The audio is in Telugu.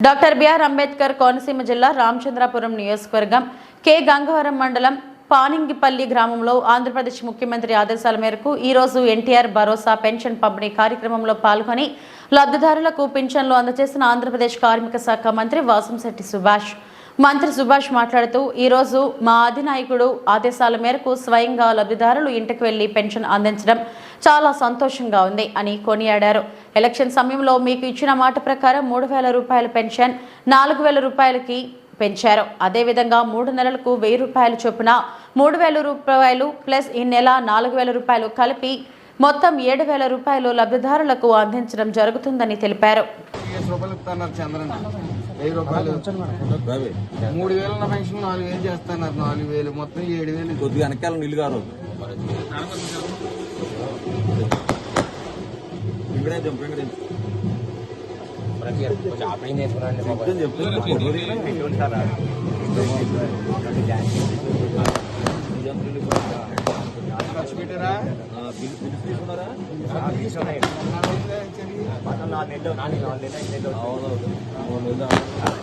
డాక్టర్ బిఆర్ అంబేద్కర్ కోనసీమ జిల్లా రామచంద్రాపురం నియోజకవర్గం కె గంగవరం మండలం పానింగిపల్లి గ్రామంలో ఆంధ్రప్రదేశ్ ముఖ్యమంత్రి ఆదేశాల మేరకు ఈ రోజు ఎన్టీఆర్ భరోసా పెన్షన్ పంపిణీ కార్యక్రమంలో పాల్గొని లబ్ధిదారులకు పింఛన్లు అందజేసిన ఆంధ్రప్రదేశ్ కార్మిక శాఖ మంత్రి వాసంశెట్టి సుభాష్ మంత్రి సుభాష్ మాట్లాడుతూ ఈరోజు మా అధినాయకుడు ఆదేశాల మేరకు స్వయంగా లబ్ధిదారులు ఇంటికి వెళ్ళి పెన్షన్ అందించడం చాలా సంతోషంగా ఉంది అని కొనియాడారు. ఎలక్షన్ సమయంలో మీకు ఇచ్చిన మాట ప్రకారం మూడు వేల రూపాయల పెన్షన్ నాలుగు వేల రూపాయలకి పెంచారు. అదేవిధంగా మూడు నెలలకు వెయ్యి రూపాయలు చొప్పున మూడు వేల రూపాయలు ప్లస్ ఈ నెల నాలుగు వేల రూపాయలు కలిపి మొత్తం ఏడు వేల రూపాయలు లబ్ధిదారులకు అందించడం జరుగుతుందని తెలిపారు. పదిహేను రూపాయలు ఇస్తున్నారు చంద్రన్ వెయ్యి రూపాయలు. మూడు వేలు ఉన్న పెన్షన్ నాలుగు వేలు చేస్తున్నారు. నాలుగు వేలు. మొత్తం ఏడు వేలు. కొద్దిగా వెనకాల నీళ్ళు గారు ఖర్చు పెట్టారా? బిల్ బిల్ తీసుకున్నారా? అవును